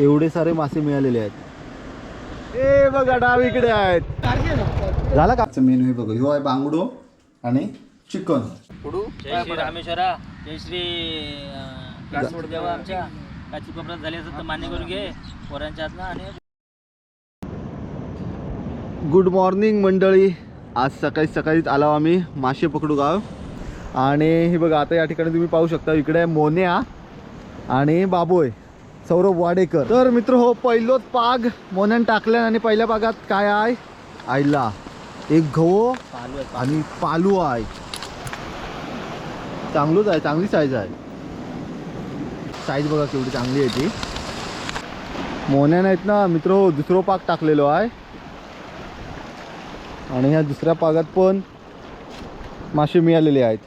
एवढे सारे मासे मिळालेले आहेत. ए बघा डाव इकडे आहेत. झाला का? मेनू हे बघा ह्यो आहे बांगडो आणि चिकन. जय श्री रामेश्वरा. जय श्री देवा आमच्या. काची झाली असं तर मान्य करून घे. पोरांच्या आणि गुड मॉर्निंग मंडळी. आज सकाळी सकाळीच आलो आम्ही मासे पकडू गाव. आणि हे बघा आता या ठिकाणी तुम्ही पाहू शकता इकडे मोन्या आणि बाबोय. सौरभ वाडेकर. तर मित्र हो पहिलोच पाग मोन्यान टाकल्या आणि पहिल्या पागात काय आहे? आईला. एक घवो आणि पालू आहे. चांगलंच आहे चांगली साईज आहे. साईज बघा केवढी चांगली आहे ती. मोन्यान आहेत ना मित्र हो दुसरं पाक टाकलेलो आहे. आणि ह्या दुसऱ्या पागात पण मासे मिळालेले आहेत.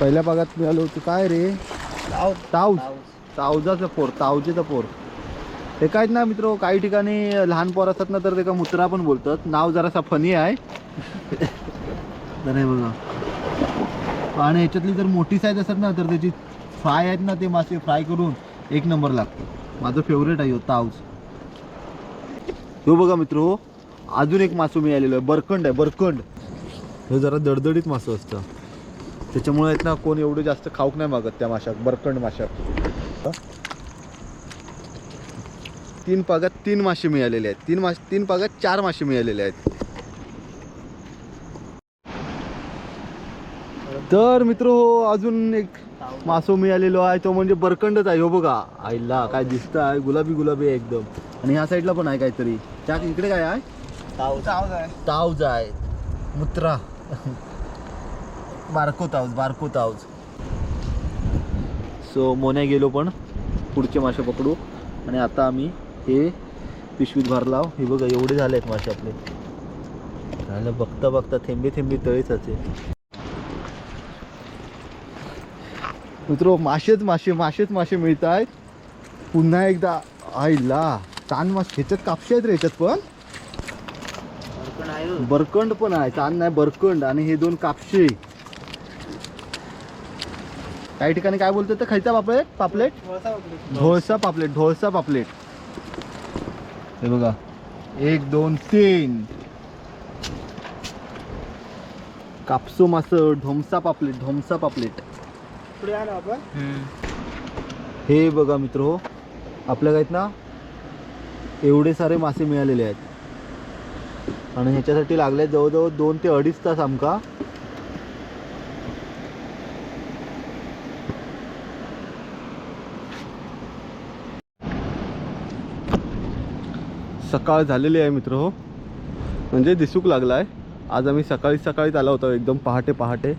पहिल्या पागात मिळालो होतो काय रे? ताव तावजाचं पोर तावजेचं पोर. हे काय ना मित्र काही ठिकाणी लहान पोर असतात ना तर ते का मुत्रा पण बोलतात. नाव जरासा फनी आहे. तर हे बघा. आणि ह्याच्यातली जर मोठी साईज असतात ना तर त्याची फ्राय आहेत ना ते मासे फ्राय करून एक नंबर लागतं. माझं फेवरेट आहे हो तावज हो बघा मित्र हो अजून एक मासू मिळालेलं आहे. बरकंड आहे बरकंड हे जरा दडदडीत मासं असतं. त्याच्यामुळे आहेत ना कोण एवढं जास्त खाऊक नाही मागत त्या माशाक बरकंड माशाक. तीन पागात तीन मासे मिळालेले आहेत. तीन मासे तीन पागात चार मासे मिळालेले आहेत. तर मित्र हो अजून एक मासो मिळालेलो आहे. तो म्हणजे बरकंडच आहे. हो बघा. आईला काय दिसत आहे गुलाबी गुलाबी आहे एकदम. आणि ह्या साईडला पण आहे काहीतरी. त्या इकडे काय आहे? तावज आहे. मुत्रा. बारको तावज बारको तावज सो मोन्या गेलो पण पुढचे मासे पकडू. आणि आता आम्ही हे पिशवीत भरलाव हे बघा एवढे झाले आहेत मासे आपले. झालं बघता बघता थेंबे थेंबे तळीच आहे मित्र मासेच मासे मासेच मासे मिळत आहेत पुन्हा एकदा आईला तान मास ह्याच्यात कापशे आहेत रे ह्याच्यात पण. बरकंड पण आहे. चांद नाही बरकंड. आणि हे दोन कापशे. काही ठिकाणी काय बोलतात तर खायचा पापलेट पापलेट? ढोळसा पापलेट ढोळसा पापलेट. हे बघा. एक दोन तीन. कापसो मास ढोमसा पापलेट ढोमसा पापलेट. हे बघा मित्र हो आपल्या आहेत ना एवढे सारे मासे मिळालेले आहेत. आणि ह्याच्यासाठी लागले जवळजवळ दोन ते अडीच तास आमका. सकाळ झालेली आहे मित्र हो. म्हणजे दिसूक लागला आहे आज आम्ही सकाळी सकाळीच आलो होतो एकदम पहाटे पहाटे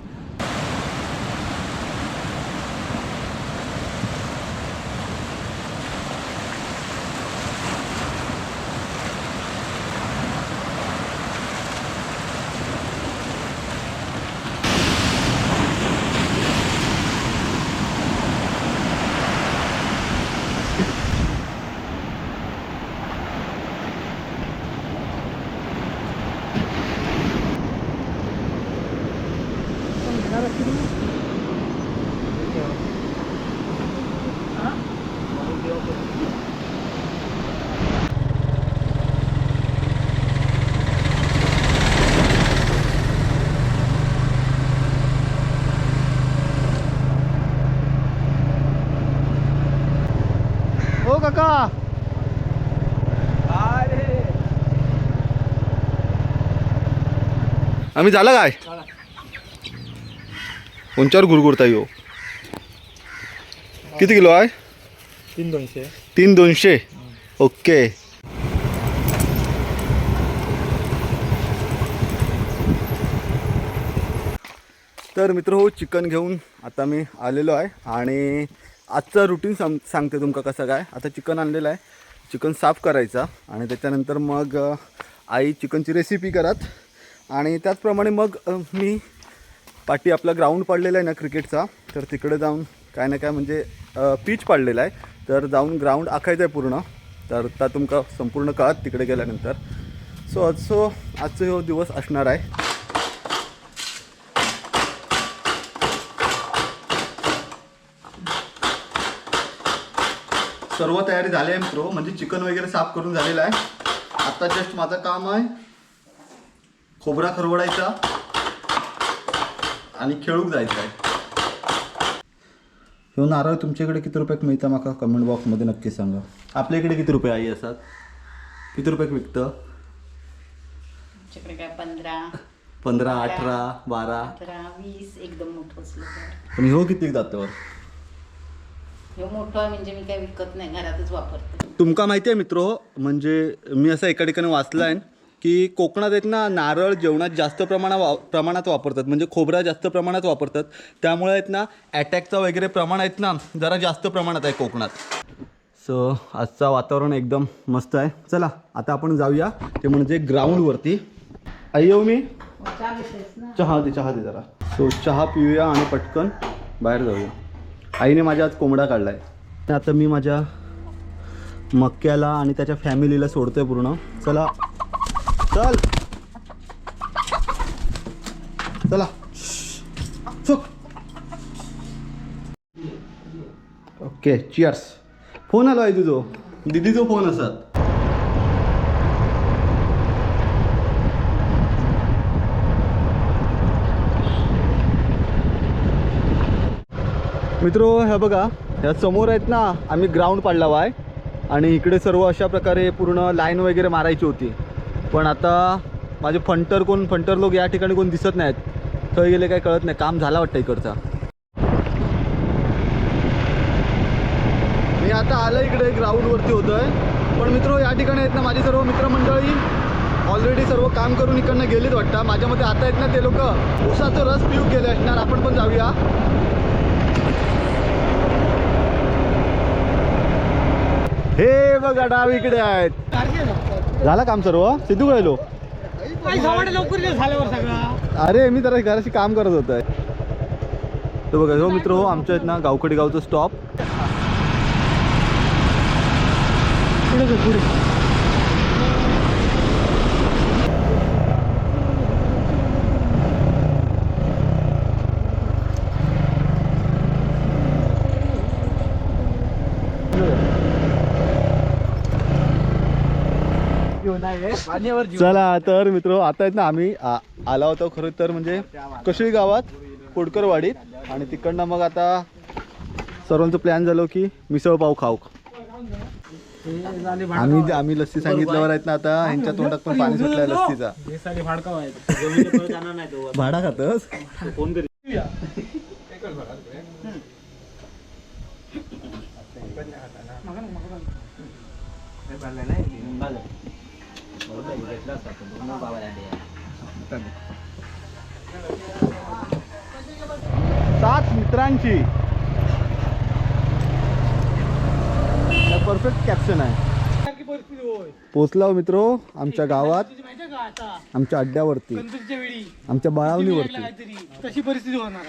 हो काका. आम्ही झालं काय? उंचावर गुरगुरता येऊ. किती किलो आहे? तीन दोनशे. तीन दोनशे. ओके. तर मित्र हो चिकन घेऊन आता मी आलेलो आहे आणि आजचा रुटीन सांग सांगते तुमका कसं काय. आता चिकन आणलेलं आहे. चिकन साफ करायचा आणि त्याच्यानंतर मग आई चिकनची रेसिपी करत आणि त्याचप्रमाणे मग मी पाठी आपला ग्राउंड पडलेला आहे ना क्रिकेटचा तर तिकडे जाऊन काय ना काय म्हणजे पीच पाडलेला आहे. तर जाऊन ग्राउंड आखायचं आहे पूर्ण. तर त्या तुमका संपूर्ण कळत तिकडे गेल्यानंतर. सो आजचो आजचा हो दिवस असणार आहे. सर्व तयारी झाली आहे मित्रो. म्हणजे चिकन वगैरे साफ करून झालेलं आहे. आता जस्ट माझं काम आहे खोबरा खरवडायचा. आणि खेळूक जायचं आहे ह्यो नारळ तुमच्याकडे किती रुपयाक मिळता माका कमेंट बॉक्समध्ये नक्की सांगा. आपल्या इकडे किती रुपये आई असतात? किती रुपयाक विकतं? आमच्याकडे काय पंधरा. पंधरा अठरा बारा? वीस एकदम मोठं असलं तर. पण ह्यो किती जातं हे मोठं म्हणजे मी काय विकत नाही घरातच वापरते. तुमका माहिती आहे मित्रो म्हणजे मी असं एका ठिकाणी वाचलं आहे की कोकणात आहेत ना नारळ जेवणात जास्त प्रमाणात वा प्रमाणात वापरतात. म्हणजे खोबरा जास्त प्रमाणात वापरतात. त्यामुळे आहेत ना अटॅकचं वगैरे प्रमाण आहेत ना जरा जास्त प्रमाणात आहे कोकणात. सो आजचा वातावरण एकदम मस्त आहे. चला आता आपण जाऊया. ते म्हणजे ग्राउंडवरती आई येऊ मी? चहा दे चहा दे जरा. सो चहा पिऊया आणि पटकन बाहेर जाऊया. आईने माझ्या आज कोंबडा काढला आहे आता मी माझ्या मक्क्याला आणि त्याच्या फॅमिलीला सोडतोय पूर्ण. चला. चल. चला. ओके चिअर्स फोन आलो आहे तुझो. दिदीचो फोन असत मित्रो हे बघा ह्या समोर आहेत ना आम्ही ग्राउंड पाडला आहे आणि इकडे सर्व अशा प्रकारे पूर्ण लाईन वगैरे मारायची होती. पण आता माझे फंटर कोण फंटर लोक या ठिकाणी कोण दिसत नाहीत. थंय गेले काय कळत नाही. काम झाला वाटतं इकडचा. मी आता आलं इकडे ग्राउंडवरती होतोय. पण मित्र या ठिकाणी आहेत ना माझी सर्व मित्रमंडळी. ऑलरेडी सर्व काम करून इकडनं गेलीच वाटतं. माझ्या मते आता आहेत ना ते लोक उसाचं रस पिऊ गेले असणार. आपण पण जाऊया. हे बघा डाव इकडे आहेत. झालं काम सर्व? सिद्धू गेलो अरे मी जरा घराशी काम करत होतो. तो बघा हो मित्र हो आमच्या आहेत ना गावखडी गावचं स्टॉप चला तर मित्र आता आहेत ना आम्ही. आला होतो खरं तर म्हणजे कशी गावात कोडकरवाडीत आणि तिकडनं मग आता सर्वांचं प्लॅन झालं की मिसळ पाव खाऊ. आम्ही आम्ही लस्सी सांगितल्यावर आहेत ना आता ह्यांच्या तोंडात पण पाणी सुटलंय लस्सीचा. भाडा खातस फोन करी सात मित्रांची. परफेक्ट कॅप्शन आहे. पोचला हो मित्रो आमच्या गावात आमच्या अड्ड्यावरती आमच्या बाळावणीवरती. कशी परिस्थिती होणार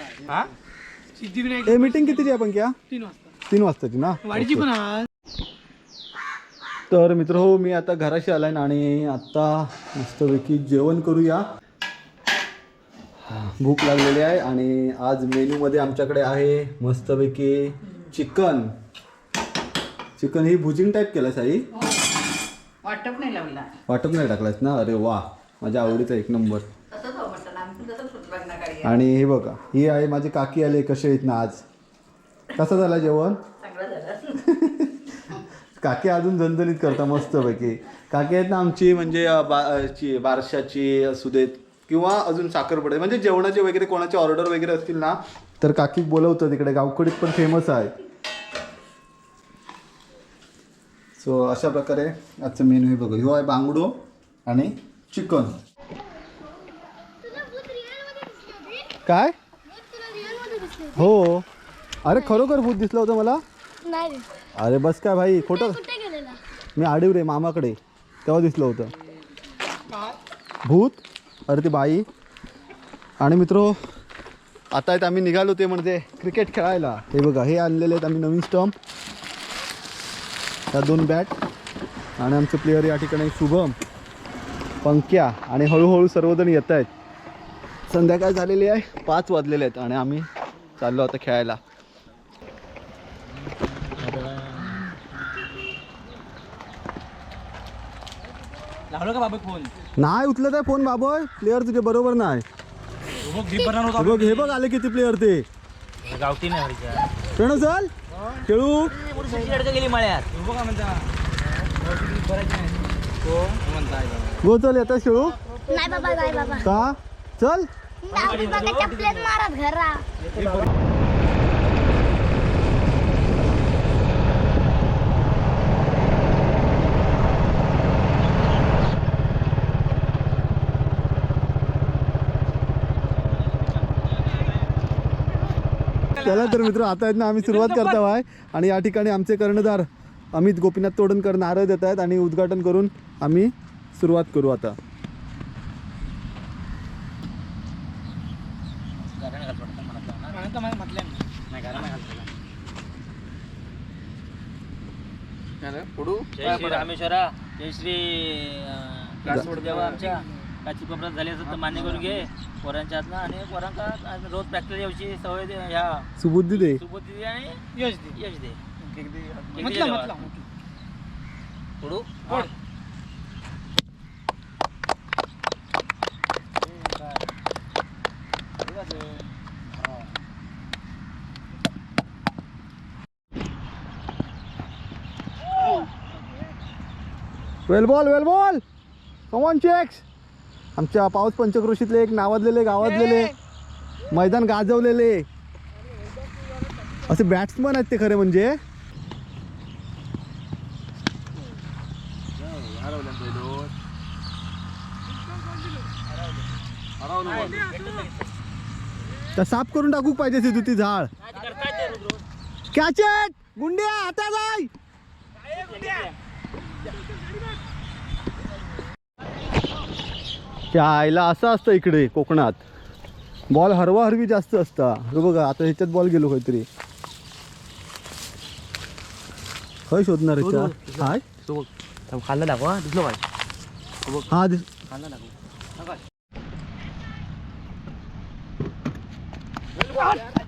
ए मीटिंग कितीची आहे पण क्या तीन वाजता तीन वाजताची ना तर मित्र हो मी आता घराशी आलाय ना आणि आता मस्तपैकी जेवण करूया. भूक लागलेली आहे आणि आज मेनूमध्ये आमच्याकडे आहे मस्तपैकी चिकन. चिकन ही भुजिंग टाईप केलं साई. वाटप नाही लावला. वाटप नाही टाकलायस ना? अरे वा. माझ्या आवडीचा एक नंबर. हो आणि हे बघा ही आहे माझी काकी आले कसे आहेत ना आज? कसं झालं जेवण? काकी अजून झणझणीत करता मस्तपैकी. काकी आहेत ना आमची म्हणजे बा बारशाची असू देत किंवा अजून साखरपुडे म्हणजे जेवणाचे वगैरे कोणाचे ऑर्डर वगैरे असतील ना तर काकी बोलवतं तिकडे गावकडीत पण फेमस आहे. सो अशा प्रकारे आजचं मेनू हे बघू. ह्यो आहे बांगडो आणि चिकन. काय? हो. अरे खरोखर भूत दिसलं होतं मला? नाही. अरे बस काय भाई खोटं मी आडीव रे मामाकडे. तेव्हा दिसलं होतं. भूत? अरे ती बाई. आणि मित्रो आता आहेत आम्ही निघालो ते म्हणजे क्रिकेट खेळायला. हे बघा हे आणलेले आहेत आम्ही नवीन स्टंप ह्या दोन बॅट आणि आमचे प्लेयर या ठिकाणी शुभम पंक्या आणि हळूहळू सर्वजण येत आहेत. संध्याकाळ झालेली आहे पाच वाजलेले आहेत आणि आम्ही चाललो आता खेळायला. का बाबा फोन? नाही उचलत आहे फोन बाबोय. प्लेअर तुझे बरोबर नाही. हे बघ हे बघ आले किती प्लेअर ते. गावठी नाही हरीच्या. प्रणव चल. खेळू. गेली मळ्यात. गो चल येतात खेळू? नाही बाबा नाही बाबा. का? चल. मारत घरा. चला तर मित्र आता आहेत ना आम्ही सुरुवात करतो आहे. आणि या ठिकाणी आमचे कर्णधार अमित गोपीनाथ तोडणकर नारळ देत आहेत आणि उद्घाटन करून आम्ही सुरुवात करू आता. जय श्री रामेश्वरा जय श्री देवा आमच्या. काची कोपऱ्यात झाली असं तर मान्य करून घे. पोरांच्या हातनं आणि पोरांका रोज प्रॅक्टिस यायची सवय दे ह्या सुबुद्धी दे. सुबुद्धी दे आणि यश दे. यश दे. म्हटलं म्हटलं पुढू. Well ball well ball come on checks आमच्या पाऊस पंचक्रोशीतले एक नावाजलेले गावाजलेले मैदान गाजवलेले. असे बॅट्समन आहेत ते खरे म्हणजे. साफ करून टाकू पाहिजे ती झाड. कॅचेट गुंड्या आता जाय! आईला असं असतं इकडे कोकणात. बॉल हरवा हरवी जास्त असता. हे बघा आता ह्याच्यात बॉल गेलो काहीतरी. खय शोधणार हाय. खाल्लं दाखवा दिसलो काय हा दिस खाल्लं दाखव.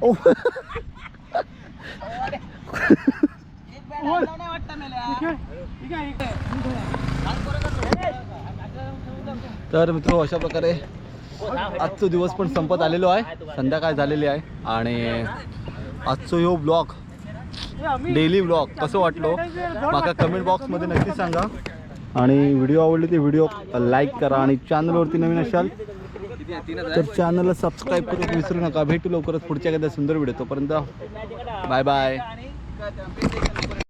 ओ तर मित्र अशा प्रकारे आजचा दिवस पण संपत आलेलो आहे. संध्याकाळ झालेली आहे. आणि आजचो ह्यो ब्लॉग डेली ब्लॉग कसं वाटलो? माका कमेंट बॉक्समध्ये नक्की सांगा. आणि व्हिडिओ आवडले ते व्हिडिओ लाईक करा आणि चॅनलवरती नवीन असाल तर चॅनलला सबस्क्राईब करून विसरू नका. भेटू लवकरच पुढच्या एखाद्या सुंदर व्हिडिओ तोपर्यंत. Bye bye